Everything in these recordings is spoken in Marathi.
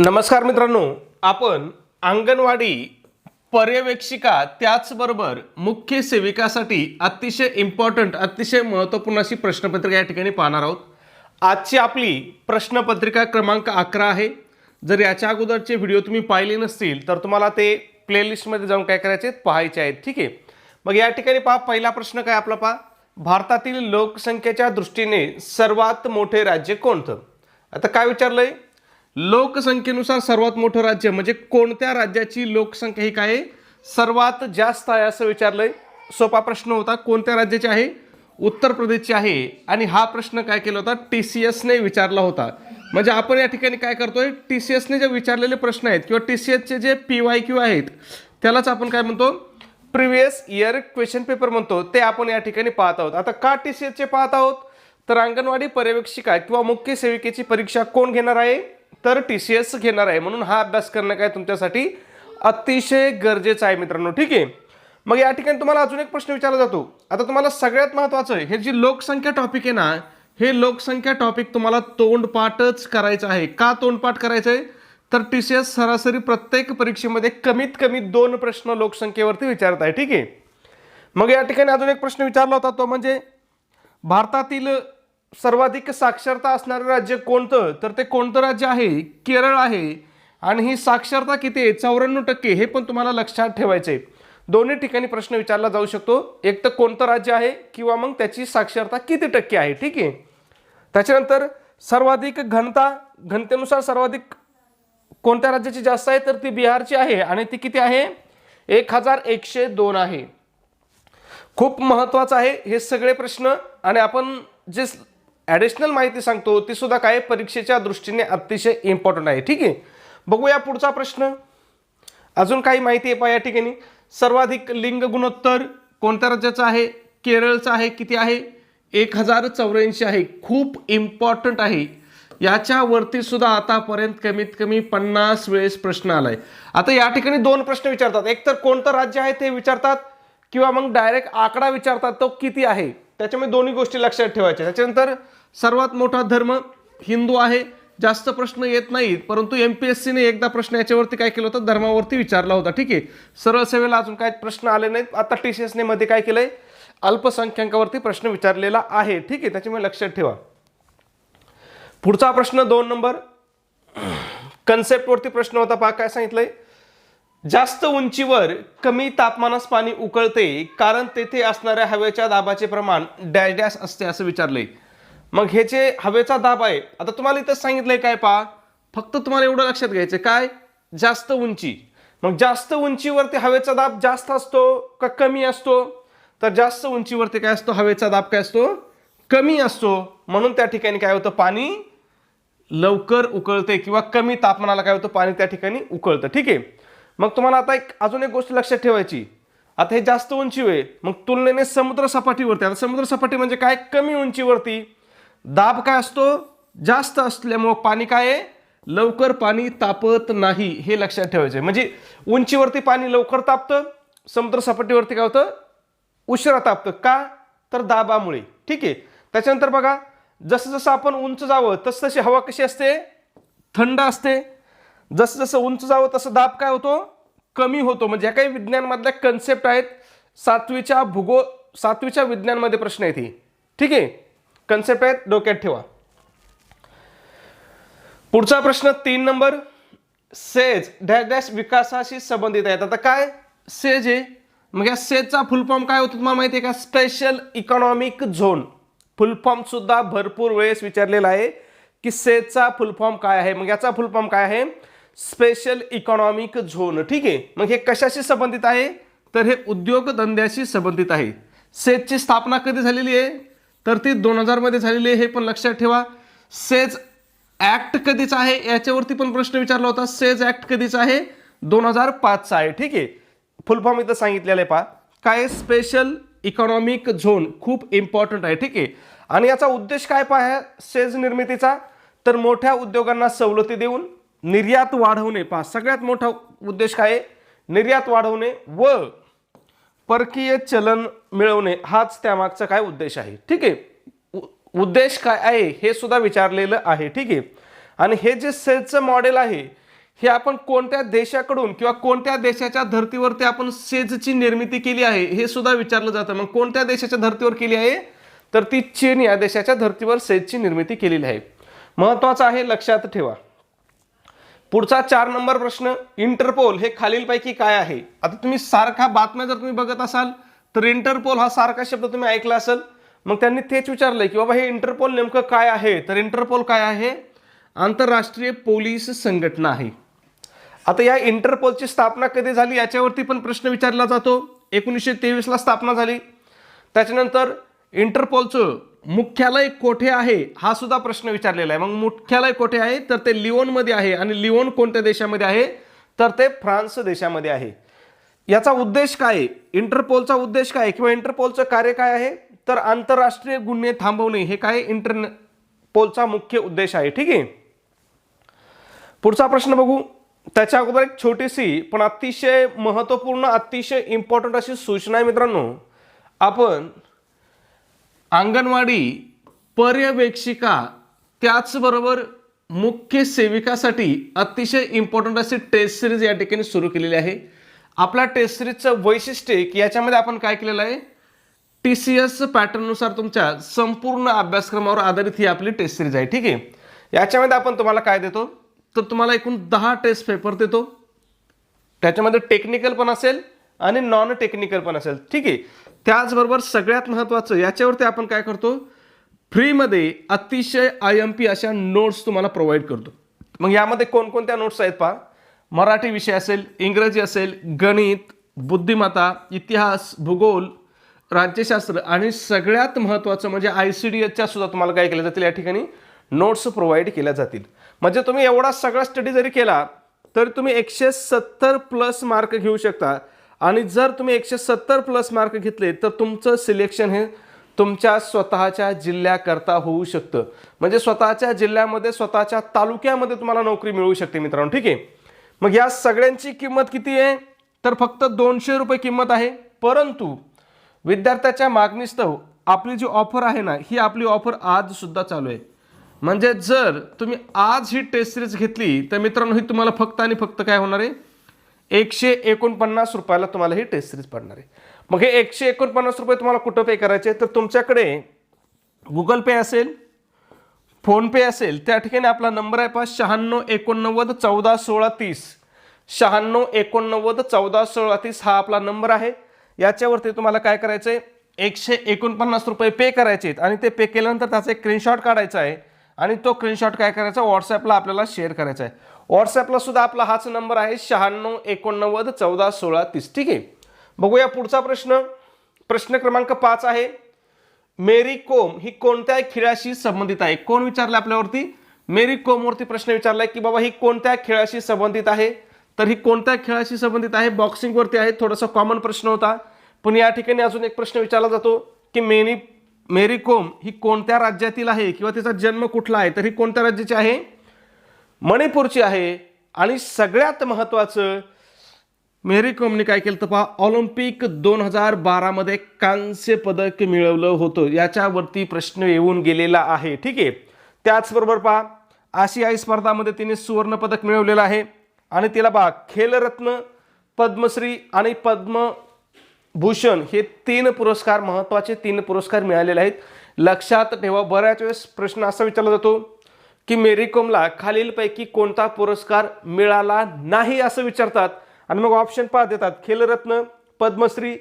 नमस्कार मित्रांनो आपण अंगणवाडी पर्यवेक्षिका त्याचबरोबर मुख्य सेविकासाठी अतिशय इम्पॉर्टंट अतिशय महत्त्वपूर्ण अशी प्रश्नपत्रिका या ठिकाणी पाहणार आहोत. आजची आपली प्रश्नपत्रिका क्रमांक अकरा आहे. जर याच्या अगोदरचे व्हिडिओ तुम्ही पाहिले नसतील तर तुम्हाला ते प्लेलिस्टमध्ये जाऊन काय करायचे आहेत? पाहायचे आहेत ठीक आहे? मग या ठिकाणी पहा पहिला प्रश्न काय आपला पहा? भारतातील लोकसंख्येच्या दृष्टीने सर्वात मोठे राज्य कोणतं? आता काय विचारलं आहे लोकसंख्येनुसार सर्वात मोठं राज्य म्हणजे कोणत्या राज्याची लोकसंख्या ही काय? आहे? सर्वात जास्त आहे असं विचारलंय. सोपा प्रश्न होता कोणत्या राज्याची आहे? उत्तर प्रदेशची आहे. आणि हा प्रश्न काय केला होता? टी सी एसने विचारला होता. म्हणजे आपण या ठिकाणी काय करतोय? टी सी एसने जे विचारलेले प्रश्न आहेत किंवा टी सी एसचे जे पी वाय क्यू आहेत त्यालाच आपण काय म्हणतो? प्रिव्हियस इयर क्वेश्चन पेपर म्हणतो. ते आपण या ठिकाणी पाहत आहोत. आता का टी सी एसचे पाहत आहोत? तर अंगणवाडी पर्यवेक्षिका किंवा मुख्य सेविकेची परीक्षा कोण घेणार आहे? तर टी सी एस घेणार आहे. म्हणून हा अभ्यास करणं काय तुमच्यासाठी अतिशय गरजेचं आहे मित्रांनो. ठीक आहे? मग या ठिकाणी तुम्हाला अजून एक प्रश्न विचारला जातो. आता तुम्हाला सगळ्यात महत्त्वाचं हे जी लोकसंख्या टॉपिक आहे ना हे लोकसंख्या टॉपिक तुम्हाला तोंडपाठच करायचं आहे. का तोंडपाठ करायचं आहे तर टी सी एस सरासरी प्रत्येक परीक्षेमध्ये कमीत कमी दोन प्रश्न लोकसंख्येवरती विचारत आहे. ठीक आहे? मग या ठिकाणी अजून एक प्रश्न विचारला होता तो म्हणजे भारतातील सर्वाधिक साक्षरता असणारं राज्य कोणतं? तर ते कोणतं राज्य आहे? केरळ आहे. आणि ही साक्षरता किती आहे? चौऱ्याण्णव टक्के हे पण तुम्हाला लक्षात ठेवायचे दोन्ही ठिकाणी प्रश्न विचारला जाऊ शकतो. एक तर कोणतं राज्य आहे किंवा मग त्याची साक्षरता किती टक्के आहे? ठीक आहे. त्याच्यानंतर सर्वाधिक घनता घनतेनुसार सर्वाधिक कोणत्या राज्याची जास्त आहे? तर ती बिहारची आहे. आणि ती किती आहे? एक हजार एकशे दोन आहे. खूप महत्त्वाचं आहे हे सगळे प्रश्न. आणि आपण जे ॲडिशनल माहिती सांगतो ती सुद्धा काय परीक्षेच्या दृष्टीने अतिशय इम्पॉर्टंट आहे. ठीक आहे? बघूया पुढचा प्रश्न. अजून काही माहिती आहे पहा या ठिकाणी. सर्वाधिक लिंग गुणोत्तर कोणत्या राज्याचं आहे? केरळचं आहे किती आहे? एक हजार चौऱ्याऐंशी आहे. खूप इम्पॉर्टंट आहे. याच्यावरती सुद्धा आतापर्यंत कमीत कमी पन्नास वेळेस प्रश्न आलाय. आता या ठिकाणी दोन प्रश्न विचारतात. एक तर कोणतं राज्य आहे ते विचारतात? किंवा मग डायरेक्ट आकडा विचारतात तो किती आहे? त्याच्यामुळे दोन्ही गोष्टी लक्षात ठेवायच्या. त्याच्यानंतर सर्वात मोठा धर्म हिंदू आहे. जास्त प्रश्न येत नाहीत परंतु एम पी एस सीने एकदा प्रश्न याच्यावरती काय केलं होतं? धर्मावरती विचारला होता. ठीक आहे. सरळ सेवेला अजून काय प्रश्न आले नाहीत? आता टी सी एसने मध्ये काय केलंय? अल्पसंख्याकावरती प्रश्न विचारलेला आहे. ठीक आहे. त्याच्यामुळे लक्षात ठेवा. पुढचा प्रश्न दोन नंबर. कन्सेप्टवरती प्रश्न होता. पहा काय सांगितलंय? जास्त उंचीवर कमी तापमानास पाणी उकळते कारण तेथे असणाऱ्या हवेच्या दाबाचे प्रमाण डॅश डॅश असते असं विचारलंय. मग हे जे हवेचा दाब आहे आता तुम्हाला इथं सांगितलंय काय पहा? फक्त तुम्हाला एवढं लक्षात घ्यायचं काय? जास्त उंची. मग जास्त उंचीवरती हवेचा दाब जास्त असतो का कमी असतो? तर जास्त उंचीवरती काय असतो? हवेचा दाब काय असतो? कमी असतो. म्हणून त्या ठिकाणी काय होतं? पाणी लवकर उकळते किंवा कमी तापमानाला काय होतं? पाणी त्या ठिकाणी उकळतं. ठीक आहे? मग तुम्हाला आता एक अजून एक गोष्ट लक्षात ठेवायची. आता हे जास्त उंची आहे. मग तुलनेने समुद्र सपाटीवरती. आता समुद्र सपाटी म्हणजे काय? कमी उंचीवरती. दाब काय असतो? जास्त असल्यामुळं पाणी काय आहे? लवकर पाणी तापत नाही हे लक्षात ठेवायचं म्हणजे उंचीवरती पाणी लवकर तापतं समुद्र सपाटीवरती काय होतं? उशिरा तापतं. का? तर दाबामुळे. ठीक आहे? त्याच्यानंतर बघा जसं जसं आपण उंच जावं तसं तशी हवा कशी असते? थंड असते. जसं जसं उंच जावं तसं दाब काय होतो? कमी होतो. म्हणजे ह्या काही विज्ञानमधल्या कन्सेप्ट आहेत. सातवीच्या भूगोल सातवीच्या विज्ञानमध्ये प्रश्न आहेत ते ठीक आहे? कन्सेप्ट आहेत डोक्यात ठेवा. पुढचा प्रश्न तीन नंबर. सेज डॅश डॅश विकासाशी संबंधित आहेत. आता काय? सेज आहे मग या सेजचा फुल फॉर्म काय होतो तुम्हाला माहिती आहे का? Special economic zone. Full form सुद्धा भरपूर वेळेस विचारलेला आहे की सेजचा फुल फॉर्म काय आहे? मग याचा फुल फॉर्म काय आहे? Special economic zone. ठीक आहे? मग हे कशाशी संबंधित आहे? तर हे उद्योगधंद्याशी संबंधित आहे. सेजची स्थापना कधी झालेली आहे? तर ती दोन हजारमध्ये झालेली आहे हे पण लक्षात ठेवा. सेज ॲक्ट कधीचा आहे? याच्यावरती पण प्रश्न विचारला होता. सेज ॲक्ट कधीचा आहे? दोन हजार पाचचा आहे. ठीक आहे. फुल फॉर्म इथं सांगितलेलं आहे पहा. काय स्पेशल इकॉनॉमिक झोन खूप इम्पॉर्टंट आहे. ठीक आहे. आणि याचा उद्देश काय पहा सेज निर्मितीचा? तर मोठ्या उद्योगांना सवलती देऊन निर्यात वाढवणे. पहा सगळ्यात मोठा उद्देश काय आहे? निर्यात वाढवणे व परकीय चलन मिळवणे हाच त्यामागचा काय उद्देश आहे? ठीक आहे. उ- उद्देश काय आहे हे सुद्धा विचारलेलं आहे. ठीक आहे. आणि हे जे सेलचं मॉडेल आहे हे आपण कोणत्या देशाकडून किंवा कोणत्या देशाच्या धर्तीवरती आपण सेजची निर्मिती केली आहे हे सुद्धा विचारलं जातं. मग कोणत्या देशाच्या धर्तीवर केली आहे? तर ती चीन या देशाच्या धर्तीवर सेजची निर्मिती केलेली आहे. महत्त्वाचं आहे लक्षात ठेवा. पुढचा चार नंबर प्रश्न इंटरपोल हे खालीलपैकी काय आहे? आता तुम्ही सारखा बातम्या जर तुम्ही बघत असाल तर इंटरपोल हा सारखा शब्द तुम्ही ऐकला असेल मग त्यांनी तेच विचारलंय की बाबा हे इंटरपोल नेमकं काय आहे? तर इंटरपोल काय आहे? आंतरराष्ट्रीय पोलीस संघटना आहे. आता या इंटरपोलची स्थापना कधी झाली याच्यावरती पण प्रश्न विचारला जातो. एकोणीसशे तेवीसला स्थापना झाली. त्याच्यानंतर इंटरपोलचं मुख्यालय कोठे आहे? हा सुद्धा प्रश्न विचारलेला आहे. मग मुख्यालय कोठे आहे? तर ते लिओनमध्ये आहे. आणि लिओन कोणत्या देशामध्ये आहे? तर ते फ्रान्स देशामध्ये आहे. याचा उद्देश काय आहे? इंटरपोलचा उद्देश काय किंवा इंटरपोलचं कार्य काय आहे? तर आंतरराष्ट्रीय गुन्हे थांबवणे हे काय इंटरपोलचा मुख्य उद्देश आहे. ठीक आहे? पुढचा प्रश्न बघू. त्याच्या अगोदर एक छोटीशी पण अतिशय महत्त्वपूर्ण अतिशय इम्पॉर्टंट अशी सूचना आहे मित्रांनो. आपण अंगणवाडी पर्यवेक्षिका त्याचबरोबर मुख्य सेविकासाठी अतिशय इम्पॉर्टंट अशी टेस्ट सिरीज या ठिकाणी सुरू केलेली आहे. आपल्या टेस्ट सिरीजचं वैशिष्ट्य की याच्यामध्ये आपण काय केलेलं आहे? टी सी एस पॅटर्ननुसार तुमच्या संपूर्ण अभ्यासक्रमावर आधारित ही आपली टेस्ट सिरीज आहे ठीक आहे? याच्यामध्ये आपण तुम्हाला काय देतो? तर तुम्हाला एकूण दहा टेस्ट पेपर देतो. त्याच्यामध्ये टेक्निकल पण असेल आणि नॉन टेक्निकल पण असेल ठीक आहे? त्याचबरोबर सगळ्यात महत्त्वाचं याच्यावरती आपण काय करतो? फ्रीमध्ये अतिशय आय एम पी अशा नोट्स तुम्हाला प्रोव्हाइड करतो. मग यामध्ये कोणकोणत्या नोट्स आहेत पहा? मराठी विषय असेल इंग्रजी असेल गणित बुद्धिमत्ता इतिहास भूगोल राज्यशास्त्र आणि सगळ्यात महत्त्वाचं म्हणजे आय सी डी एचच्या सुद्धा तुम्हाला काय केल्या जातील. या ठिकाणी नोट्स प्रोव्हाइड केल्या जातील. म्हणजे तुम्ही एवढा सगळा स्टडी जरी केला तर तुम्ही एकशे सत्तर प्लस मार्क घेऊ शकता. आणि जर तुम्ही एकशे सत्तर प्लस मार्क घेतले तर तुमचं सिलेक्शन हे तुमच्या स्वतःच्या जिल्ह्याकरता होऊ शकतं. म्हणजे स्वतःच्या जिल्ह्यामध्ये स्वतःच्या तालुक्यामध्ये तुम्हाला नोकरी मिळू शकते मित्रांनो ठीक आहे? मग या सगळ्यांची किंमत किती आहे? तर फक्त दोनशे रुपये किंमत आहे. परंतु विद्यार्थ्याच्या मागणीस्तव आपली जी ऑफर आहे ना ही आपली ऑफर आज सुद्धा चालू आहे. म्हणजे जर तुम्ही आज ही टेस्ट सिरीज घेतली तर मित्रांनो ही तुम्हाला फक्त आणि फक्त काय होणार आहे? एकशे एकोणपन्नास रुपयाला तुम्हाला ही टेस्ट सिरीज पडणार आहे. मग हे एकशे एकोणपन्नास रुपये तुम्हाला कुठं पे करायचे? तर तुमच्याकडे गुगल पे असेल फोनपे असेल त्या ठिकाणी आपला नंबर आहे पहा शहाण्णव एकोणनव्वद चौदा सोळा तीस. शहाण्णव एकोणनव्वद चौदा सोळा तीस हा आपला नंबर आहे. याच्यावरती तुम्हाला काय करायचं आहे एकशे एकोणपन्नास रुपये पे करायचे आहेत. आणि ते पे केल्यानंतर त्याचा एक स्क्रीनशॉट काढायचा आहे. आणि तो स्क्रीनशॉट काय करायचा? व्हॉट्सॲपला आपल्याला शेअर करायचा आहे. व्हॉट्सॲपला सुद्धा आपला हाच नंबर आहे शहाण्णव एकोणनव्वद चौदा सोळा तीस. ठीक आहे? बघूया पुढचा प्रश्न. प्रश्न क्रमांक पाच आहे. मेरी कोम ही कोणत्या खेळाशी संबंधित आहे. कोण विचारलं आपल्यावरती? मेरी कोमवरती प्रश्न विचारलाय की बाबा ही कोणत्या खेळाशी संबंधित आहे? तर ही कोणत्या खेळाशी संबंधित आहे? बॉक्सिंगवरती आहे. थोडासा कॉमन प्रश्न होता. पण या ठिकाणी अजून एक प्रश्न विचारला जातो की मेरी मेरी कोम ही कोणत्या राज्यातील आहे? किंवा तिचा जन्म कुठला आहे? तर ही कोणत्या राज्याची आहे? मणिपूरची आहे. आणि सगळ्यात महत्त्वाचं मेरी कोमने काय केलं तर पहा? ऑलिम्पिक दोन हजार बारामध्ये कांस्य पदक मिळवलं होतं. याच्यावरती प्रश्न येऊन गेलेला आहे. ठीक आहे? त्याचबरोबर पहा आशियाई स्पर्धामध्ये तिने सुवर्ण पदक मिळवलेलं आहे. आणि तिला पहा खेलरत्न पद्मश्री आणि पद्मभूषण हे तीन पुरस्कार महत्त्वाचे तीन पुरस्कार मिळालेले आहेत. लक्षात ठेवा बऱ्याच वेळेस प्रश्न असा विचारला जातो की मेरी कोमला खालीलपैकी कोणता पुरस्कार मिळाला नाही असं विचारतात. आणि मग ऑप्शन पहा देतात खेलरत्न पद्मश्री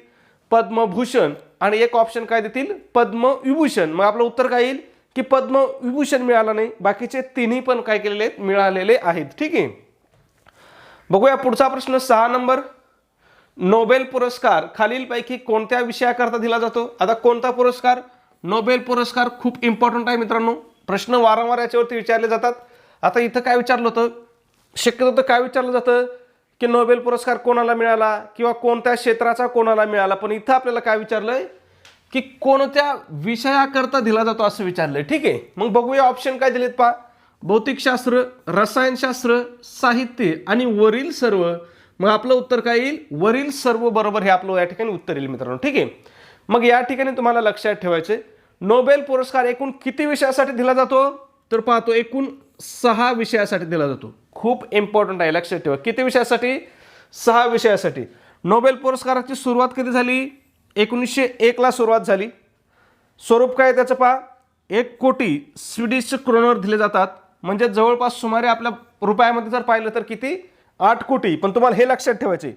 पद्मभूषण. आणि एक ऑप्शन काय देतील? पद्मविभूषण. मग आपलं उत्तर काय येईल? की पद्मविभूषण मिळाला नाही. बाकीचे तिन्ही पण काय केलेले आहेत? मिळालेले आहेत. ठीक आहे. बघूया पुढचा प्रश्न सहा नंबर. नोबेल पुरस्कार खालीलपैकी कोणत्या विषयाकरता दिला जातो? आता कोणता पुरस्कार? नोबेल पुरस्कार खूप इम्पॉर्टंट आहे मित्रांनो. प्रश्न वारंवार याच्यावरती विचारले जातात. आता इथं काय विचारलं होतं? शक्यतो तर काय विचारलं जातं? की नोबेल पुरस्कार कोणाला मिळाला? किंवा कोणत्या क्षेत्राचा कोणाला मिळाला? पण इथं आपल्याला काय विचारलंय? की कोणत्या विषयाकरता दिला जातो असं विचारलंय. ठीक आहे? मग बघूया ऑप्शन काय दिलेत पहा. भौतिकशास्त्र रसायनशास्त्र साहित्य आणि वरील सर्व. मग आपलं उत्तर काय येईल? वरील सर्व बरोबर हे आपलं या ठिकाणी उत्तर येईल मित्रांनो. ठीक आहे? मग या ठिकाणी तुम्हाला लक्षात ठेवायचे नोबेल पुरस्कार एकूण किती विषयासाठी दिला जातो? तर पाहतो एकूण सहा विषयासाठी दिला जातो. खूप इम्पॉर्टंट आहे लक्षात ठेवा. किती विषयासाठी? सहा विषयासाठी. नोबेल पुरस्काराची सुरुवात कधी झाली? एकोणीसशे एकला सुरुवात झाली. स्वरूप काय आहे त्याचं पहा. एक कोटी स्वीडिश क्रोनर दिले जातात. म्हणजे जवळपास सुमारे आपल्या रुपयामध्ये जर पाहिलं तर किती? आठ कोटी. पण तुम्हाला हे लक्षात ठेवायचे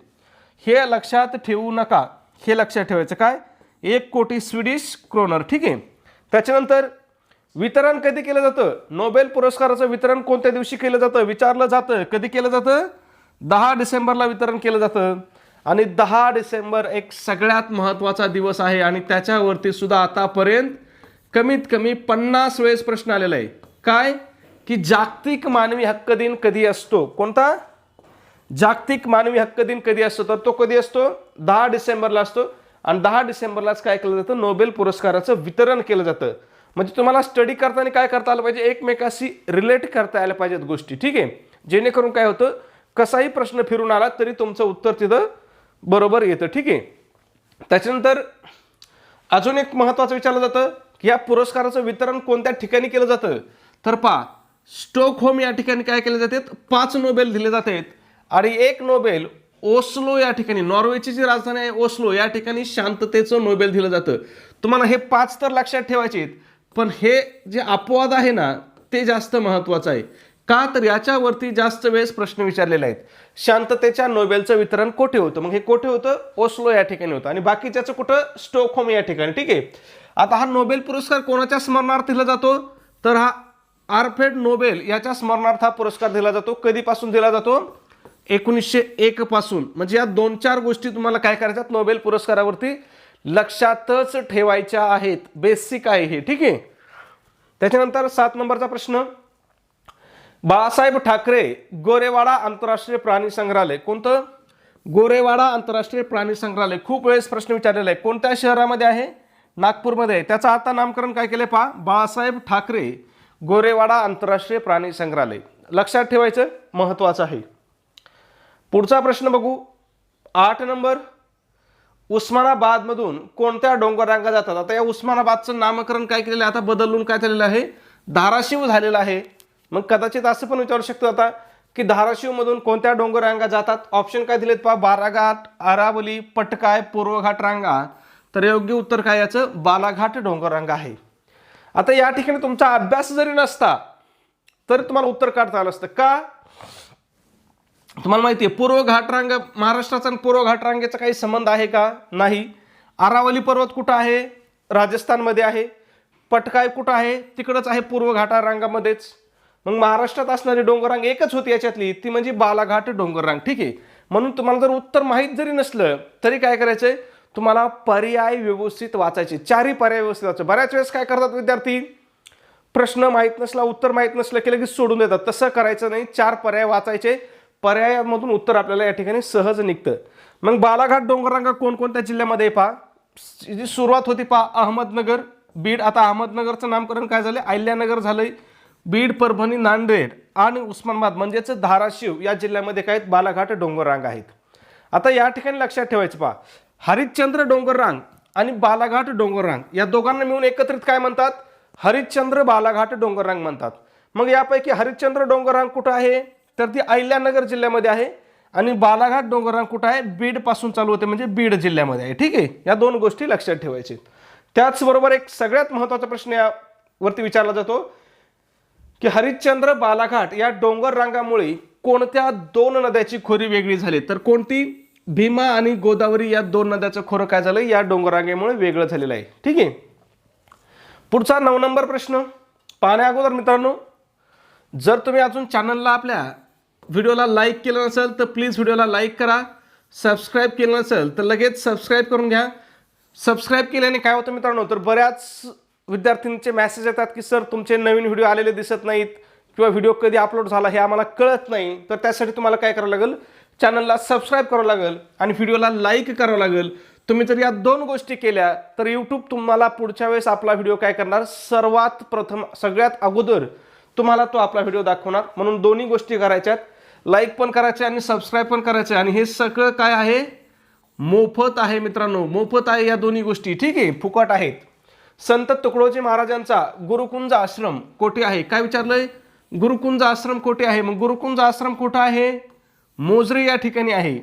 हे लक्षात ठेवू नका. हे लक्षात ठेवायचं काय? एक कोटी स्वीडिश क्रोनर ठीक आहे? त्याच्यानंतर वितरण कधी केलं जातं? नोबेल पुरस्काराचं वितरण कोणत्या दिवशी केलं जातं? विचारलं जातं. कधी केलं जातं? दहा डिसेंबरला वितरण केलं जातं. आणि दहा डिसेंबर एक सगळ्यात महत्त्वाचा दिवस आहे आणि त्याच्यावरती सुद्धा आतापर्यंत कमीत कमी पन्नास वेळेस प्रश्न आलेला आहे. काय? की जागतिक मानवी हक्क दिन कधी असतो? कोणता? जागतिक मानवी हक्क दिन कधी असतो? तर तो कधी असतो? दहा डिसेंबरला असतो. आणि दहा डिसेंबरलाच काय केलं जातं? नोबेल पुरस्काराचं वितरण केलं जातं. म्हणजे तुम्हाला स्टडी करताना काय करता आलं पाहिजे? एकमेकाशी रिलेट करता आल्या पाहिजेत गोष्टी. ठीक आहे? जेणेकरून काय होतं? कसाही प्रश्न फिरून आला तरी तुमचं उत्तर तिथं बरोबर येतं. ठीक आहे? त्याच्यानंतर अजून एक महत्त्वाचं विचारलं जातं की या पुरस्काराचं वितरण कोणत्या ठिकाणी केलं जातं? तर पहा स्टोकहोम या ठिकाणी काय केले जातात? पाच नोबेल दिले जातात. आणि एक नोबेल ओस्लो या ठिकाणी नॉर्वेची जी राजधानी आहे ओस्लो या ठिकाणी शांततेचं नोबेल दिलं जातं. तुम्हाला हे पाच तर लक्षात ठेवायचे आहेत पण हे जे अपवाद आहे ना ते जास्त महत्त्वाचं आहे. का तर याच्यावरती जास्त वेळेस प्रश्न विचारलेले आहेत. शांततेच्या नोबेलचं वितरण कोठे होतं? मग हे कोठे होतं? ओस्लो या ठिकाणी होतं. आणि बाकीच्याचं कुठं? स्टोकहोम या ठिकाणी ठीक आहे? आता हा नोबेल पुरस्कार कोणाच्या स्मरणार्थ दिला जातो? तर हा आर्फेड नोबेल याच्या स्मरणार्थ हा पुरस्कार दिला जातो. कधीपासून दिला जातो? एकोणीसशे एक पासून म्हणजे या दोन चार गोष्टी तुम्हाला काय करायच्यात? नोबेल पुरस्कारावरती लक्षातच ठेवायच्या आहेत. बेसिक आहे हे ठीक आहे? त्याच्यानंतर सात नंबरचा प्रश्न. बाळासाहेब ठाकरे गोरेवाडा आंतरराष्ट्रीय प्राणी संग्रहालय. कोणतं? गोरेवाडा आंतरराष्ट्रीय प्राणी संग्रहालय. खूप वेळेस प्रश्न विचारलेला आहे. कोणत्या शहरामध्ये आहे? नागपूरमध्ये आहे. त्याचं आता नामकरण काय केलं पहा. बाळासाहेब ठाकरे गोरेवाडा आंतरराष्ट्रीय प्राणी संग्रहालय. लक्षात ठेवायचं महत्त्वाचं आहे. पुढचा प्रश्न बघू. आठ नंबर. उस्मानाबादमधून कोणत्या डोंगररांगा जातात? आता या उस्मानाबादचं नामकरण काय केलेलं आहे? आता बदलून काय झालेलं आहे? धाराशिव झालेलं आहे. मग कदाचित असं पण विचारू शकतो आता की धाराशिवमधून कोणत्या डोंगररांगा जातात? ऑप्शन काय दिलेत पहा? बाराघाट आरावली पटकाय पूर्वघाट रांगा. तर योग्य उत्तर काय याचं? बालाघाट डोंगररांगा आहे. आता या ठिकाणी तुमचा अभ्यास जरी नसता तरी तुम्हाला उत्तर काढता आलं असतं. का? तुम्हाला माहिती आहे पूर्व घाटरांग महाराष्ट्राचा आणि पूर्व घाटरांगेचा काही संबंध आहे का? नाही. आरावली पर्वत कुठं आहे? राजस्थानमध्ये आहे. पटकाय कुठं आहे? तिकडंच आहे पूर्व घाटारांगामध्येच. मग महाराष्ट्रात असणारी डोंगररांग एकच होती याच्यातली. ती म्हणजे बालाघाट डोंगररांग ठीक आहे. म्हणून तुम्हाला जर उत्तर माहीत जरी नसलं तरी काय करायचं आहे तुम्हाला पर्याय व्यवस्थित वाचायचे. चारही पर्याय व्यवस्थित वाचायचे. बऱ्याच वेळेस काय करतात विद्यार्थी? प्रश्न माहीत नसला उत्तर माहीत नसलं की लगेच सोडून देतात. तसं करायचं नाही. चार पर्याय वाचायचे. पर्यायामधून उत्तर आपल्याला या ठिकाणी सहज निघतं. मग बालाघाट डोंगररांगा कोणकोणत्या जिल्ह्यामध्ये पहा. जी सुरुवात होती पहा अहमदनगर बीड. आता अहमदनगरचं नामकरण काय झालं अहिल्यानगर झालंय बीड परभणी नांदेड आणि उस्मानाबाद. म्हणजेच धाराशिव या जिल्ह्यामध्ये काय आहेत? बालाघाट डोंगररांग आहेत. आता या ठिकाणी लक्षात ठेवायचं पहा. हरिश्चंद्र डोंगररांग आणि बालाघाट डोंगररांग या दोघांना मिळून एकत्रित काय म्हणतात? हरिश्चंद्र बालाघाट डोंगररांग म्हणतात. मग यापैकी हरिश्चंद्र डोंगररांग कुठं आहे? तर ती अहिल्यानगर जिल्ह्यामध्ये आहे. आणि बालाघाट डोंगररांग कुठं आहे? बीडपासून चालू होते म्हणजे बीड जिल्ह्यामध्ये आहे. ठीक आहे? या दोन गोष्टी लक्षात ठेवायचे. त्याचबरोबर एक सगळ्यात महत्त्वाचा प्रश्न यावरती विचारला जातो की हरिश्चंद्र बालाघाट या डोंगर रांगामुळे कोणत्या दोन नद्याची खोरी वेगळी झाली? तर कोणती? भीमा आणि गोदावरी या दोन नद्याचं खोरं काय झालं? या डोंगर रांगेमुळे वेगळं झालेलं आहे. ठीक आहे? पुढचा नऊ नंबर प्रश्न. पाहण्या अगोदर मित्रांनो जर तुम्ही अजून चॅनलला आपल्या व्हिडिओला लाईक केलं नसेल तर प्लीज व्हिडिओला लाईक करा. सबस्क्राईब केलं नसेल तर लगेच सबस्क्राईब करून घ्या. सबस्क्राईब केल्याने काय होतं मित्रांनो तर बऱ्याच विद्यार्थ्यांचे मेसेज येतात की सर तुमचे नवीन व्हिडिओ आलेले दिसत नाहीत किंवा व्हिडिओ कधी अपलोड झाला हे आम्हाला कळत नाही. तर त्यासाठी तुम्हाला काय करावं लागेल? चॅनलला सबस्क्राईब करावं लागेल आणि व्हिडिओला लाईक करावं लागेल. तुम्ही जर या दोन गोष्टी केल्या तर यूट्यूब तुम्हाला पुढच्या वेळेस आपला व्हिडिओ काय करणार? सर्वात प्रथम सगळ्यात अगोदर तुम्हाला तो आपला व्हिडिओ दाखवणार. म्हणून दोन्ही गोष्टी करायच्यात. लाईक पण करायचे आणि सबस्क्राईब पण करायचे. आणि हे सगळं काय आहे? मोफत आहे मित्रांनो. मोफत आहे या दोन्ही गोष्टी. ठीक आहे? फुकट आहेत. संत तुकडोजी महाराजांचा गुरुकुंज आश्रम कोठे आहे? काय विचारलंय? गुरुकुंज आश्रम कोठे आहे? मग गुरुकुंज आश्रम कुठं आहे? मोजरी या ठिकाणी आहे.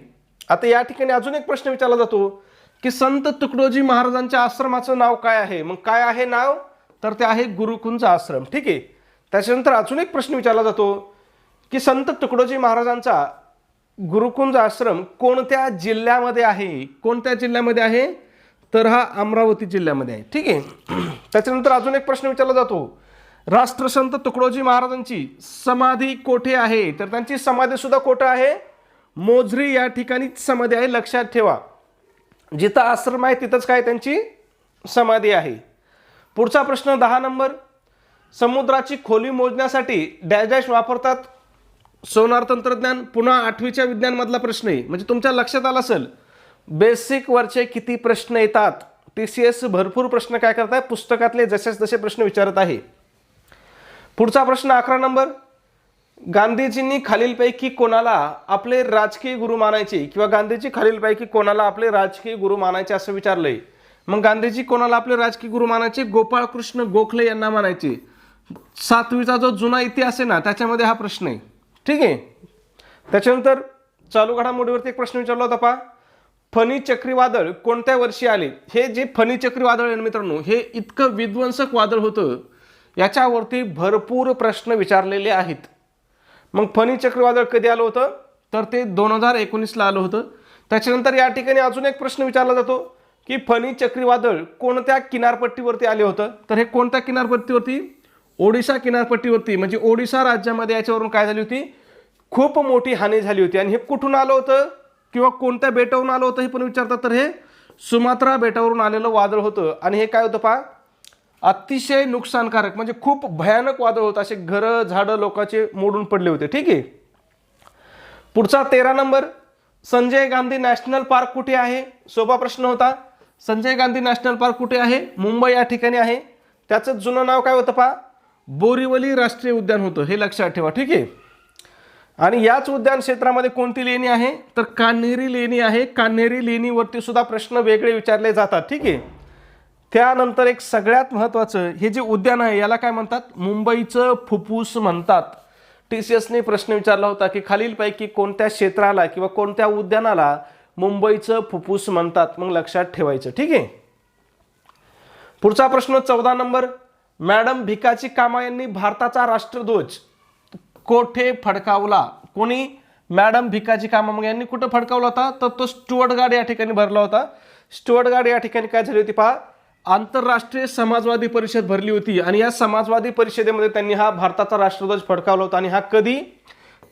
आता या ठिकाणी अजून एक प्रश्न विचारला जातो की संत तुकडोजी महाराजांच्या आश्रमाचं नाव काय आहे? मग काय आहे नाव? तर ते आहे गुरुकुंज आश्रम. ठीक आहे? त्याच्यानंतर अजून एक प्रश्न विचारला जातो की संत तुकडोजी महाराजांचा गुरुकुंज आश्रम कोणत्या जिल्ह्यामध्ये आहे? कोणत्या जिल्ह्यामध्ये आहे? तर हा अमरावती जिल्ह्यामध्ये आहे. ठीक आहे? त्याच्यानंतर अजून एक प्रश्न विचारला जातो. राष्ट्रसंत तुकडोजी महाराजांची समाधी कोठे आहे? तर त्यांची समाधीसुद्धा कोठे आहे? मोजरी या ठिकाणी समाधी आहे लक्षात ठेवा. जिथं आश्रम आहे तिथंच काय त्यांची समाधी आहे. पुढचा प्रश्न दहा नंबर. समुद्राची खोली मोजण्यासाठी डॅश डॅश वापरतात. सोनार तंत्रज्ञान पुन्हा आठवीच्या विज्ञानमधला प्रश्न आहे म्हणजे तुमच्या लक्षात आला असेल बेसिक वरचे किती प्रश्न येतात? टी सी एस भरपूर प्रश्न काय करत आहे पुस्तकातले जसेच तसे प्रश्न विचारत आहे. पुढचा प्रश्न अकरा नंबर. गांधीजींनी खालीलपैकी कोणाला आपले राजकीय गुरु मानायचे? किंवा गांधीजी खालीलपैकी कोणाला आपले राजकीय गुरु मानायचे असं विचारलंय? मग गांधीजी कोणाला आपले राजकीय गुरु मानायचे? गोपाळकृष्ण गोखले यांना मानायचे. सातवीचा जो जुना इतिहास आहे ना त्याच्यामध्ये हा प्रश्न आहे. ठीक आहे? त्याच्यानंतर चालू घडामोडीवरती एक प्रश्न विचारला होता पा फनी चक्रीवादळ कोणत्या वर्षी आले? हे जे फनी चक्रीवादळ आहे मित्रांनो हे इतकं विध्वंसक वादळ होतं याच्यावरती भरपूर प्रश्न विचारलेले आहेत. मग फनी चक्रीवादळ कधी आलं होतं? तर ते दोन हजार एकोणीसला आलं होतं. त्याच्यानंतर या ठिकाणी अजून एक प्रश्न विचारला जातो की फनी चक्रीवादळ कोणत्या किनारपट्टीवरती आले होतं? तर हे कोणत्या किनारपट्टीवरती? ओडिशा किनारपट्टीवरती म्हणजे ओडिशा राज्यामध्ये याच्यावरून काय झाली होती? खूप मोठी हानी झाली होती. आणि हे कुठून आलं होतं? किंवा कोणत्या बेटावरून आलं होतं हे पण विचारतात. तर हे सुमात्रा बेटावरून आलेलं वादळ होतं. आणि हे काय होतं पहा? अतिशय नुकसानकारक म्हणजे खूप भयानक वादळ होतं. असे घरं झाडं लोकांचे मोडून पडले होते. ठीक आहे? पुढचा तेरा number. Sanjay Gandhi national park कुठे आहे? सोपा प्रश्न होता. संजय गांधी नॅशनल पार्क कुठे आहे? मुंबई या ठिकाणी आहे. त्याचं जुनं नाव काय होतं पहा? बोरीवली राष्ट्रीय उद्यान होतं हे लक्षात ठेवा ठीक आहे? आणि याच उद्यान क्षेत्रामध्ये कोणती लेणी आहे? तर कान्हेरी लेणी आहे. कान्हेरी लेणीवरती सुद्धा प्रश्न वेगळे विचारले जातात ठीक आहे? त्यानंतर एक सगळ्यात महत्त्वाचं हे जे उद्यान आहे याला काय म्हणतात? मुंबईचं फुफ्फुस म्हणतात. टी सी एसने प्रश्न विचारला होता की खालीलपैकी कोणत्या क्षेत्राला किंवा कोणत्या उद्यानाला मुंबईचं फुफ्फुस म्हणतात? मग लक्षात ठेवायचं ठीक आहे? पुढचा प्रश्न चौदा नंबर. मॅडम भिकाजी कामा यांनी भारताचा राष्ट्रध्वज कोठे फडकावला? कोणी? मॅडम भिकाजी कामा मग यांनी कुठं फडकावला होता? तर तो स्टुअर्ट गार्ड या ठिकाणी भरला होता. स्टुअर्ट गार्ड या ठिकाणी काय झाली होती पहा? आंतरराष्ट्रीय समाजवादी परिषद भरली होती आणि या समाजवादी परिषदेमध्ये त्यांनी हा भारताचा राष्ट्रध्वज फडकावला होता आणि हा कधी?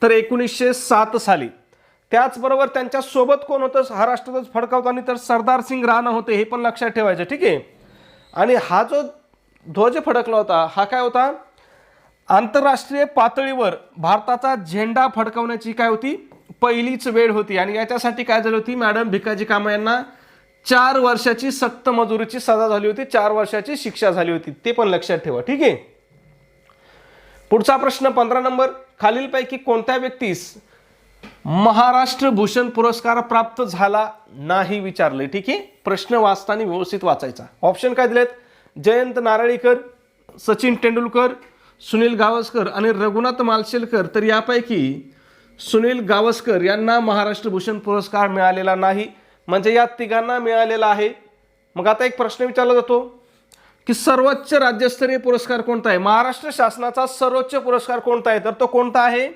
तर एकोणीसशे सात साली. त्याचबरोबर त्यांच्यासोबत कोण होतं? हा राष्ट्रध्वज फडकावताना तर सरदार सिंग राणा होते हे पण लक्षात ठेवायचं ठीक आहे? आणि हा जो ध्वज फडकला होता. हा काय होता? आंतरराष्ट्रीय पातळीवर भारताचा झेंडा फडकवण्याची काय होती? पहिलीच वेळ होती. आणि याच्यासाठी काय झाली होती? मॅडम भिकाजी कामा यांना चार वर्षाची सक्त मजुरीची सजा झाली होती. चार वर्षाची शिक्षा झाली होती. ते पण लक्षात ठेवा. ठीक आहे? पुढचा प्रश्न पंधरा नंबर. खालीलपैकी कोणत्या व्यक्तीस महाराष्ट्र भूषण पुरस्कार प्राप्त झाला नाही विचारले? ठीक आहे? प्रश्न वाचताना व्यवस्थित वाचायचा. ऑप्शन काय दिलेत? जयंत नारळीकर सचिन तेंडुलकर सुनील गावस्कर आणि रघुनाथ मालशेलकर तर यापैकी सुनील गावस्कर यांना महाराष्ट्र भूषण पुरस्कार मिळालेला नाही. म्हणजे या तिघांना मिळालेला आहे. मग आता एक प्रश्न विचारला जातो की सर्वोच्च राज्यस्तरीय पुरस्कार कोणता आहे? महाराष्ट्र शासनाचा सर्वोच्च पुरस्कार कोणता आहे? तर तो कोणता आहे?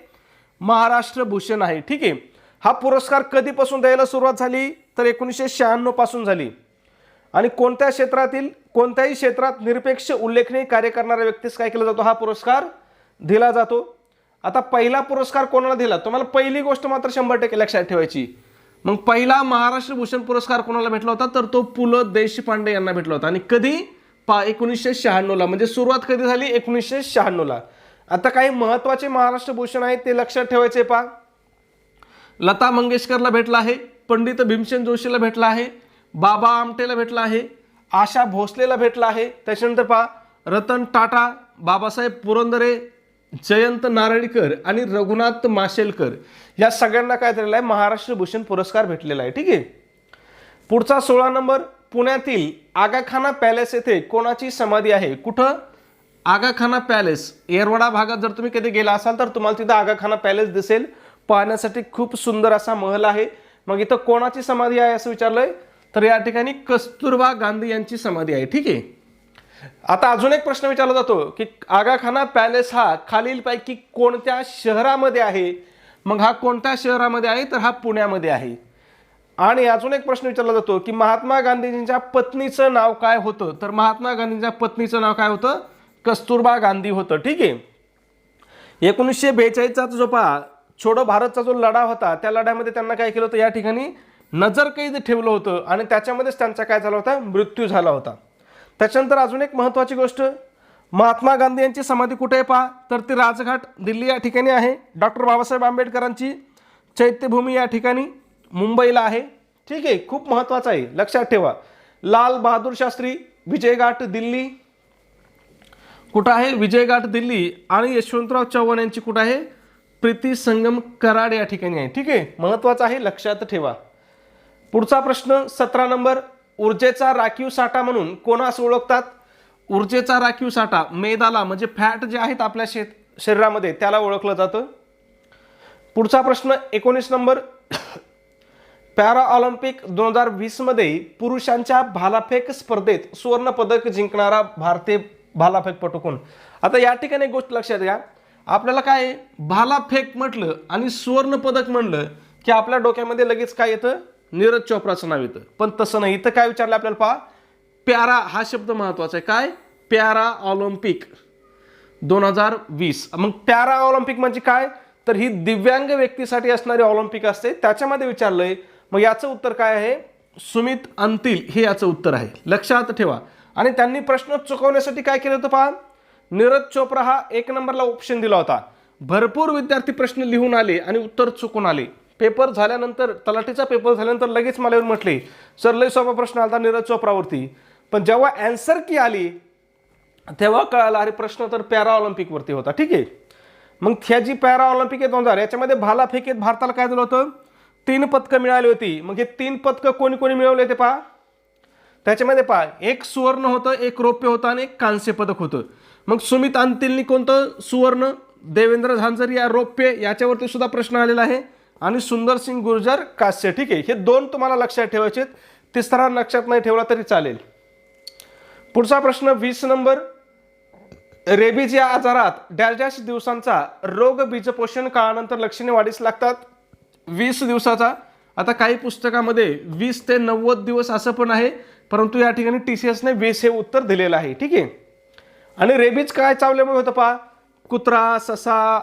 महाराष्ट्र भूषण आहे. ठीक आहे. हा पुरस्कार कधीपासून द्यायला सुरुवात झाली? तर एकोणीसशे शहाण्णवपासून झाली. आणि कोणत्या क्षेत्रातील कोणत्याही क्षेत्रात निरपेक्ष उल्लेखनीय कार्य करणाऱ्या व्यक्तीस काय केला जातो हा पुरस्कार दिला जातो. आता पहिला पुरस्कार कोणाला दिला? तुम्हाला पहिली गोष्ट मात्र शंभर टक्के लक्षात ठेवायची. मग पहिला महाराष्ट्र भूषण पुरस्कार कोणाला भेटला होता? तर तो पु ल देशपांडे यांना भेटला होता. आणि कधी? पा एकोणीसशे शहाण्णवला. म्हणजे सुरुवात कधी झाली? एकोणीसशे शहाण्णवला. आता काही महत्त्वाचे महाराष्ट्र भूषण आहेत ते लक्षात ठेवायचे पा लता मंगेशकरला भेटला आहे पंडित भीमसेन जोशीला भेटला आहे बाबा आमटेला भेटला आहे आशा भोसलेला भेटला आहे. त्याच्यानंतर पहा रतन टाटा बाबासाहेब पुरंदरे जयंत नारळीकर आणि रघुनाथ माशेलकर या सगळ्यांना काय झालेलं आहे? महाराष्ट्र भूषण पुरस्कार भेटलेला आहे. ठीक आहे? पुढचा सोळा नंबर पुण्यातील आगाखाना पॅलेस येथे कोणाची समाधी आहे? कुठं? आगाखाना पॅलेस. येरवडा भागात जर तुम्ही कधी गेला असाल तर तुम्हाला तिथं आगाखाना पॅलेस दिसेल. पाहण्यासाठी खूप सुंदर असा महल आहे. मग इथं कोणाची समाधी आहे असं विचारलंय? तर या ठिकाणी कस्तुरबा गांधी यांची समाधी आहे. ठीक आहे? आता अजून एक प्रश्न विचारला जातो की आगाखाना पॅलेस हा खालीलपैकी कोणत्या शहरामध्ये आहे? मग हा कोणत्या शहरामध्ये आहे? तर हा पुण्यामध्ये आहे. आणि अजून एक प्रश्न विचारला जातो की महात्मा गांधीजींच्या पत्नीचं नाव काय होतं? तर महात्मा गांधींच्या पत्नीचं नाव काय होतं? कस्तुरबा गांधी होतं. ठीक आहे? एकोणीसशे बेचाळीसचा जो पहा छोडो भारतचा जो लढा होता त्या लढ्यामध्ये त्यांना काय केलं होतं? या ठिकाणी नजरकैद ठेवलं होतं आणि त्याच्यामध्येच त्यांचा काय झाला होता? मृत्यू झाला होता. त्याच्यानंतर अजून एक महत्त्वाची गोष्ट महात्मा गांधी यांची समाधी कुठे आहे पहा? तर ती राजघाट दिल्ली या ठिकाणी आहे. डॉक्टर बाबासाहेब आंबेडकरांची चैत्यभूमी या ठिकाणी मुंबईला आहे. ठीक आहे खूप महत्त्वाचं आहे. लक्षात ठेवा. लाल बहादूर शास्त्री विजयघाट दिल्ली. कुठं आहे? विजयघाट दिल्ली आणि यशवंतराव चव्हाण यांची कुठं आहे? प्रीती संगम कराड या ठिकाणी आहे. ठीक आहे महत्त्वाचं आहे लक्षात ठेवा. पुढचा प्रश्न सतरा नंबर. ऊर्जेचा राखीव साठा म्हणून कोणास ओळखतात? ऊर्जेचा राखीव साठा मेदाला म्हणजे फॅट जे आहेत आपल्या शेत शरीरामध्ये त्याला ओळखलं जातं. पुढचा प्रश्न एकोणीस नंबर. पॅरा ऑलिम्पिक दोन हजार वीसमध्ये पुरुषांच्या भालाफेक स्पर्धेत सुवर्णपदक जिंकणारा भारतीय भालाफेकपटू कोण आता या ठिकाणी एक गोष्ट लक्षात घ्या. आपल्याला काय भालाफेक म्हटलं आणि सुवर्णपदक म्हटलं म्हणलं की आपल्या डोक्यामध्ये लगेच काय येतं? नीरज चोप्राचं नाव येतं पण तसं नाही. इथं काय विचारलं आपल्याला पहा? प्यारा हा शब्द महत्त्वाचा आहे. काय? प्यारा ऑलिम्पिक. दोन हजार वीस. मग पॅरा ऑलिम्पिक म्हणजे काय? तर ही दिव्यांग व्यक्तीसाठी असणारी ऑलिम्पिक असते. त्याच्यामध्ये विचारलंय. मग याचं उत्तर काय आहे? सुमित अंतिल. हे याचं उत्तर आहे. लक्षात ठेवा. आणि त्यांनी प्रश्न चुकवण्यासाठी काय केलं होतं पहा? नीरज चोप्रा हा एक नंबरला ऑप्शन दिला होता. भरपूर विद्यार्थी प्रश्न लिहून आले आणि उत्तर चुकून आले. पेपर झाल्यानंतर तलाठीचा पेपर झाल्यानंतर लगेच मला येऊन म्हटले सर लय सोपा प्रश्न आला नीरज चोप्रावरती. पण जेव्हा अँसर की आली तेव्हा कळाला अरे प्रश्न तर पॅरा ऑलिम्पिकवरती होता. ठीक आहे. मग ह्या जी पॅरा ऑलिम्पिक आहे दोन हजार याच्यामध्ये भालाफेकीत भारताला काय झालं होतं? तीन पदकं मिळाली होती. मग हे तीन पदकं कोणी कोणी मिळवले ते पहा. त्याच्यामध्ये पहा एक सुवर्ण होतं एक रौप्य होतं आणि एक कांस्य पदक होतं. मग सुमित अंतिलनी कोणतं सुवर्ण? देवेंद्र झांझर या रौप्य याच्यावरती सुद्धा प्रश्न आलेला आहे. आणि सुंदर सिंग गुर्जर कास्य ठीक आहे? हे दोन तुम्हाला लक्षात ठेवायचे आहेत. तिसरा लक्षात नाही ठेवला तरी चालेल. पुढचा प्रश्न वीस नंबर. रेबीज या आजारात डॅश डॅश दिवसांचा रोग बीजपोषण काळानंतर लक्षणे वाढीस लागतात. वीस दिवसाचा. आता काही पुस्तकामध्ये वीस ते नव्वद दिवस असं पण आहे परंतु या ठिकाणी टी सी एसने वीस हे उत्तर दिलेलं आहे ठीक आहे? आणि रेबीज काय चावल्यामुळे होतं पहा? कुत्रा ससा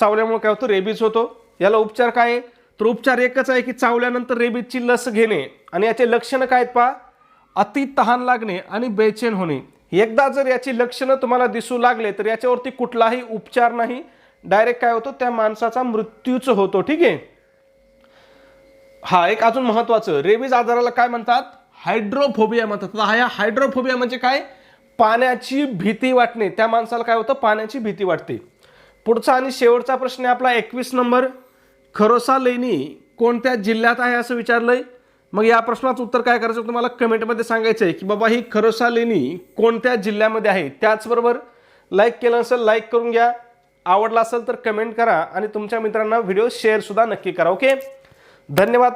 चावल्यामुळे काय होतं? रेबीज होतो. याला उपचार काय? आहे तर उपचार एकच आहे की चावल्यानंतर रेबीजची लस घेणे आणि याचे लक्षणं काय आहेत पहा? अति तहान लागणे आणि बेचैन होणे. एकदा जर याची लक्षणं तुम्हाला दिसू लागले तर याच्यावरती कुठलाही उपचार नाही. डायरेक्ट काय होतो? त्या माणसाचा मृत्यूच होतो. ठीक आहे? हा एक अजून महत्वाचं. रेबीज आजाराला काय म्हणतात? हायड्रोफोबिया म्हणतात. हा या हायड्रोफोबिया म्हणजे काय? पाण्याची भीती वाटणे. त्या माणसाला काय होतं? पाण्याची भीती वाटते. पुढचा आणि शेवटचा प्रश्न आहे आपला एकवीस नंबर. खरोसा लेणी कोणत्या जिल्ह्यात आहे असं विचारलंय? मग या प्रश्नाचं उत्तर काय करायचं तुम्हाला कमेंटमध्ये सांगायचं आहे की बाबा ही खरोसा लेणी कोणत्या जिल्ह्यामध्ये आहे? त्याचबरोबर लाईक केलं असेल लाईक करून घ्या. आवडला असेल तर कमेंट करा आणि तुमच्या मित्रांना व्हिडिओ शेअरसुद्धा नक्की करा ओके धन्यवाद.